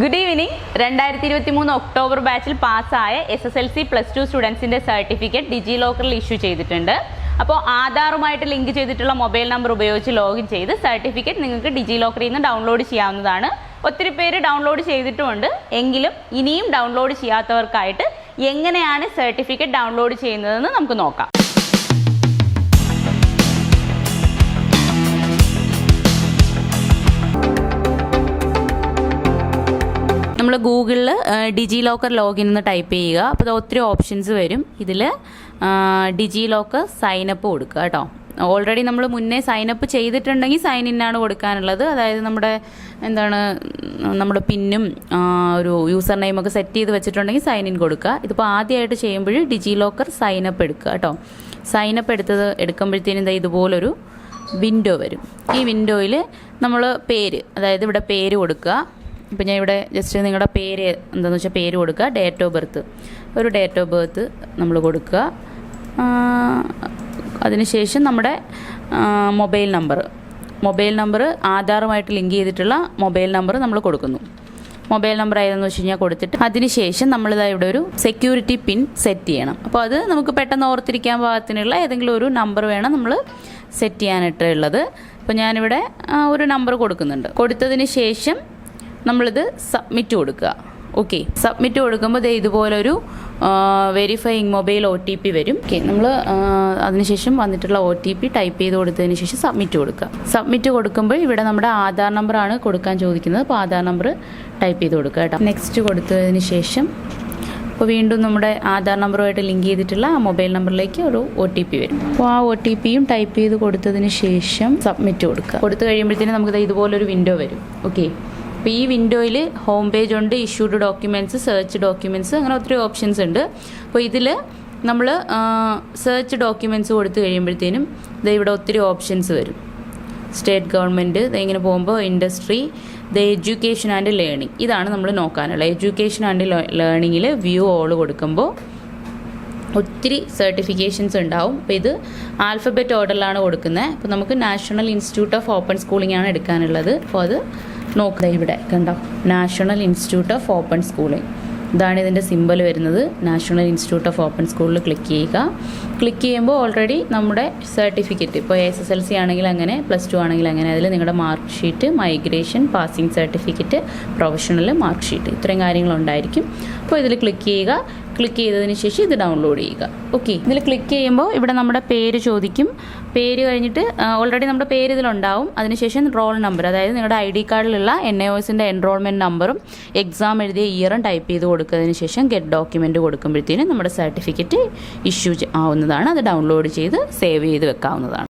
Good evening രണ്ടായിരത്തി ഇരുപത്തി മൂന്ന് ഒക്ടോബർ ബാച്ചിൽ പാസ്സായ S S L C plus two സ്റ്റുഡൻസിന്റെ certificate ഡിജി ലോക്കറിൽ ഇഷ്യൂ ചെയ്തിട്ടുണ്ട്. അപ്പോൾ ആധാറുമായിട്ട് ലിങ്ക് ചെയ്തിട്ടുള്ള മൊബൈൽ നമ്പർ ഉപയോഗിച്ച് ലോഗിൻ ചെയ്ത് സർട്ടിഫിക്കറ്റ് നിങ്ങൾക്ക് ഡിജി ലോക്കറിൽ നിന്ന് ഡൗൺലോഡ് ചെയ്യാവുന്നതാണ്. ഒത്തിരി പേര് ഡൗൺലോഡ് ചെയ്തിട്ടുമുണ്ട്. എങ്കിലും ഇനിയും ഡൗൺലോഡ് ചെയ്യാത്തവർക്കായിട്ട് എങ്ങനെയാണ് സർട്ടിഫിക്കറ്റ് ഡൗൺലോഡ് ചെയ്യുന്നതെന്ന് നമുക്ക് നോക്കാം. ഗൂഗിളിൽ ഡിജി ലോക്കർ ലോഗിൻ എന്ന് ടൈപ്പ് ചെയ്യുക. അപ്പോൾ ഒത്തിരി ഓപ്ഷൻസ് വരും. ഇതിൽ ഡിജി ലോക്കർ സൈനപ്പ് കൊടുക്കുക കേട്ടോ. ഓൾറെഡി നമ്മൾ മുന്നേ സൈനപ്പ് ചെയ്തിട്ടുണ്ടെങ്കിൽ സൈൻ ഇൻ ആണ് കൊടുക്കാനുള്ളത്. അതായത് നമ്മുടെ എന്താണ് നമ്മുടെ പിന്നും ഒരു യൂസർ നെയിമൊക്കെ സെറ്റ് ചെയ്ത് വെച്ചിട്ടുണ്ടെങ്കിൽ സൈൻ ഇൻ കൊടുക്കുക. ഇതിപ്പോൾ ആദ്യമായിട്ട് ചെയ്യുമ്പോൾ ഡിജി ലോക്കർ സൈനപ്പ് എടുക്കുക കേട്ടോ. സൈനപ്പ് എടുത്തത് എടുക്കുമ്പോഴത്തേനും എന്താ ഇതുപോലൊരു വിൻഡോ വരും. ഈ വിൻഡോയിൽ നമ്മൾ പേര് അതായത് ഇവിടെ പേര് കൊടുക്കുക. ഇപ്പം ഞാൻ ഇവിടെ ജസ്റ്റ് നിങ്ങളുടെ പേര് എന്താണെന്ന് വെച്ചാൽ പേര് കൊടുക്കുക. ഡേറ്റ് ഓഫ് ബർത്ത് ഒരു ഡേറ്റ് ഓഫ് ബർത്ത് നമ്മൾ കൊടുക്കുക. അതിനുശേഷം നമ്മുടെ മൊബൈൽ നമ്പർ. മൊബൈൽ നമ്പർ ആധാറുമായിട്ട് ലിങ്ക് ചെയ്തിട്ടുള്ള മൊബൈൽ നമ്പർ നമ്മൾ കൊടുക്കുന്നു. മൊബൈൽ നമ്പർ ഏതെന്ന് വെച്ച് കഴിഞ്ഞാൽ കൊടുത്തിട്ട് അതിനുശേഷം നമ്മളിതാ ഇവിടെ ഒരു സെക്യൂരിറ്റി പിൻ സെറ്റ് ചെയ്യണം. അപ്പോൾ അത് നമുക്ക് പെട്ടെന്ന് ഓർത്തിരിക്കാൻ പാകത്തിനുള്ള ഏതെങ്കിലും ഒരു നമ്പർ വേണം നമ്മൾ സെറ്റ് ചെയ്യാനായിട്ട് ഉള്ളത് അപ്പോൾ ഞാനിവിടെ ഒരു നമ്പർ കൊടുക്കുന്നുണ്ട്. കൊടുത്തതിന് ശേഷം നമ്മളിത് സബ്മിറ്റ് കൊടുക്കുക. ഓക്കെ സബ്മിറ്റ് കൊടുക്കുമ്പോൾ ദേ ഇതുപോലൊരു verifying mobile O T P വരും. ഓക്കെ നമ്മൾ അതിനുശേഷം വന്നിട്ടുള്ള ഒ ടി പി ടൈപ്പ് ചെയ്ത് കൊടുത്തതിന് ശേഷം സബ്മിറ്റ് കൊടുക്കുക. സബ്മിറ്റ് കൊടുക്കുമ്പോൾ ഇവിടെ നമ്മുടെ ആധാർ നമ്പറാണ് കൊടുക്കാൻ ചോദിക്കുന്നത്. അപ്പോൾ ആധാർ നമ്പർ ടൈപ്പ് ചെയ്ത് കൊടുക്കുക കേട്ടോ. നെക്സ്റ്റ് കൊടുത്തതിന് ശേഷം അപ്പോൾ വീണ്ടും നമ്മുടെ ആധാർ നമ്പറുമായിട്ട് ലിങ്ക് ചെയ്തിട്ടുള്ള ആ മൊബൈൽ നമ്പറിലേക്ക് ഒരു ഒ ടി പി വരും. അപ്പോൾ ആ ഒ ടി പിയും ടൈപ്പ് ചെയ്ത് കൊടുത്തതിന് ശേഷം സബ്മിറ്റ് കൊടുക്കുക. കൊടുത്തു കഴിയുമ്പോഴത്തേനും നമുക്ക് ഇതുപോലൊരു വിൻഡോ വരും. ഓക്കെ അപ്പോൾ ഈ വിൻഡോയിൽ ഹോം പേജ് ഉണ്ട് ഇഷ്യൂഡ് ഡോക്യുമെന്റ്സ് സെർച്ച് ഡോക്യുമെന്റ്സ് അങ്ങനെ ഒത്തിരി ഓപ്ഷൻസ് ഉണ്ട്. അപ്പോൾ ഇതിൽ നമ്മൾ സെർച്ച് ഡോക്യുമെന്റ്സ് കൊടുത്തു കഴിയുമ്പോഴത്തേനും ദേ ഇവിടെ ഒത്തിരി ഓപ്ഷൻസ് വരും. സ്റ്റേറ്റ് ഗവൺമെന്റ് ഇങ്ങനെ പോകുമ്പോൾ industry the education and learning ഇതാണ് നമ്മൾ നോക്കാനുള്ളത്. എഡ്യൂക്കേഷൻ ആൻഡ് ലേണിങ്ങിൽ വ്യൂ ഓൾ കൊടുക്കുമ്പോൾ ഒത്തിരി സർട്ടിഫിക്കേഷൻസ് ഉണ്ടാവും. അപ്പോൾ ഇത് ആൽഫബറ്റ് ഓർഡറിലാണ് കൊടുക്കുന്നത് അപ്പോൾ നമുക്ക് national institute of open schooling ആണ് എടുക്കാനുള്ളത്. അപ്പോൾ അത് നോക്കുക ഇവിടെ കണ്ടോ? National institute of open schooling ഇതാണ് ഇതിന്റെ സിമ്പൽ വരുന്നത്. നാഷണൽ ഇൻസ്റ്റിറ്റ്യൂട്ട് ഓഫ് ഓപ്പൺ സ്കൂളിൽ ക്ലിക്ക് ചെയ്യുക. ക്ലിക്ക് ചെയ്യുമ്പോൾ ഓൾറെഡി നമ്മുടെ സർട്ടിഫിക്കറ്റ് ഇപ്പോൾ എസ് എസ് എൽ സി ആണെങ്കിൽ അങ്ങനെ പ്ലസ് ടു ആണെങ്കിൽ അങ്ങനെ അതിൽ നിങ്ങളുടെ mark sheet migration passing certificate professional mark sheet ഇത്രയും കാര്യങ്ങളുണ്ടായിരിക്കും അപ്പോൾ ഇതിൽ ക്ലിക്ക് ചെയ്യുക. ക്ലിക്ക് ചെയ്തതിന് ശേഷം ഇത് ഡൗൺലോഡ് ചെയ്യുക. ഓക്കെ ഇതിൽ ക്ലിക്ക് ചെയ്യുമ്പോൾ ഇവിടെ നമ്മുടെ പേര് ചോദിക്കും. പേര് കഴിഞ്ഞിട്ട് ഓൾറെഡി നമ്മുടെ പേര് ഇതിലുണ്ടാവും. അതിനുശേഷം റോൾ നമ്പർ അതായത് നിങ്ങളുടെ ഐ ഡി കാർഡിലുള്ള എൻ എ ഒസിന്റെ എൻറോൾമെന്റ് നമ്പറും എക്സാം എഴുതിയ ഇയറും ടൈപ്പ് ചെയ്ത് കൊടുക്കുന്നതിന് ശേഷം ഗെറ്റ് ഡോക്യുമെന്റ് കൊടുക്കുമ്പോഴത്തേനും നമ്മുടെ സർട്ടിഫിക്കറ്റ് ഇഷ്യൂ ആവുന്നതാണ്. അത് ഡൗൺലോഡ് ചെയ്ത് സേവ് ചെയ്ത് വെക്കാവുന്നതാണ്.